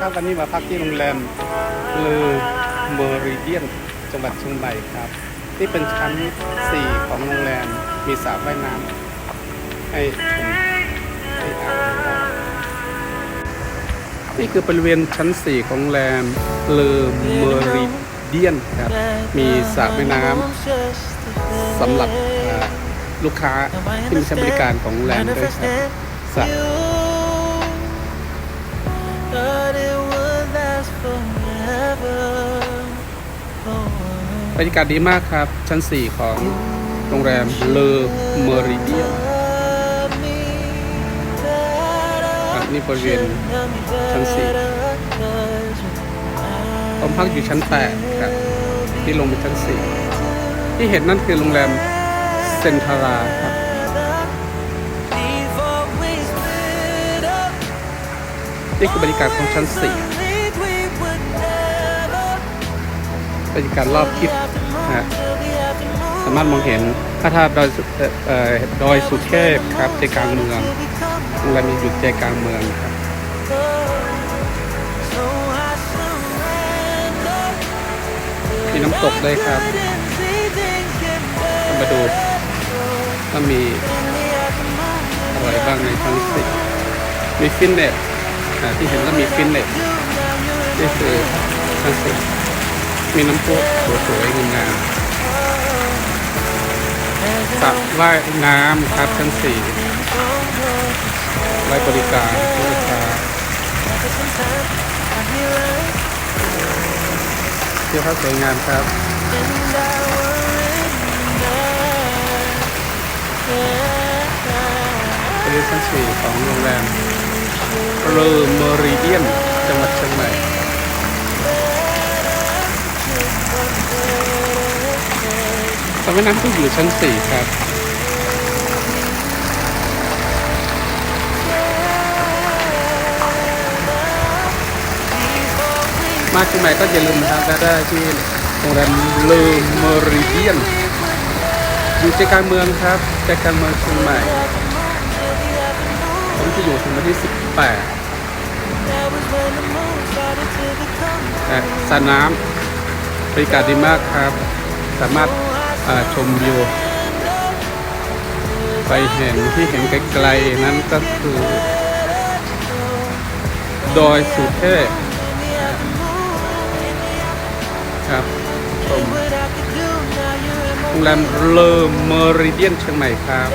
ครับ วันนี้มาพักที่โรงแรมเลอเมอริเดียนจังหวัดเชียงใหม่ครับนี่เป็นชั้น 4 ของโรงแรมมีสระว่ายน้ำให้ชมให้อาบนี่คือบริเวณชั้น 4 ของโรงแรมเลอเมอริเดียนครับ มีสระว่ายน้ำสำหรับลูกค้าที่มาใช้บริการของโรงแรมด้วยครับสระ รรยากาศดีมากครับ ชั้น 4 ของโรงแรมเลอเมอริเดียนนี่บริเวณชั้น 4 ผมพักอยู่ชั้น 8 ครับ ที่ลงไปชั้น 4 ที่เห็นนั่นคือโรงแรมเซนทาราครับนี่คือบริการของชั้น 4 บรรยากาศรอบทิศนะสามารถมองเห็นพระธาตุดอยสุเอ่อเอ่อดอยสุเทพครับใจกลางเมือง Become โรงแรมนี้อยู่ใจกลางเมืองครับมีน้ำตกด้วยครับมาดูว่ามีอะไรบ้างในชั้นสี่มีฟิตเนสที่เห็นก็มีฟิตเนสนี่คือชั้นสี่ มีน้ำพุสวยๆงามสระว่ายน้ำครับชั้นสี่ไว้บริการผู้ลูกค้าเที่ยวพักสวยงามครับบริเวณชั้นสี่ของโรงแรมเรอเมอริเดียนจังหวัดเชียงใหม่ ระว่ายน้ำที่อยู่ชั้นสี่ครับมาเชียงใหม่ก็อย่าลืมนะครับได้ได้ที่โรงแรมเลอเมอริเดียนอยู่ใจกลางเมืองครับใจกลางเมืองเชียงใหม่ผมจะอยู่ถึงวันที่ 18นะสระน้ำบรรยากาศดีมากครับ สามารถอ่า ชมวิวไปเห็นที่เห็นไกลๆนั้นก็คือ ดอยสุเทพครับชมโรงแรมเลอเมอริเดียนเชียงใหม่ครับ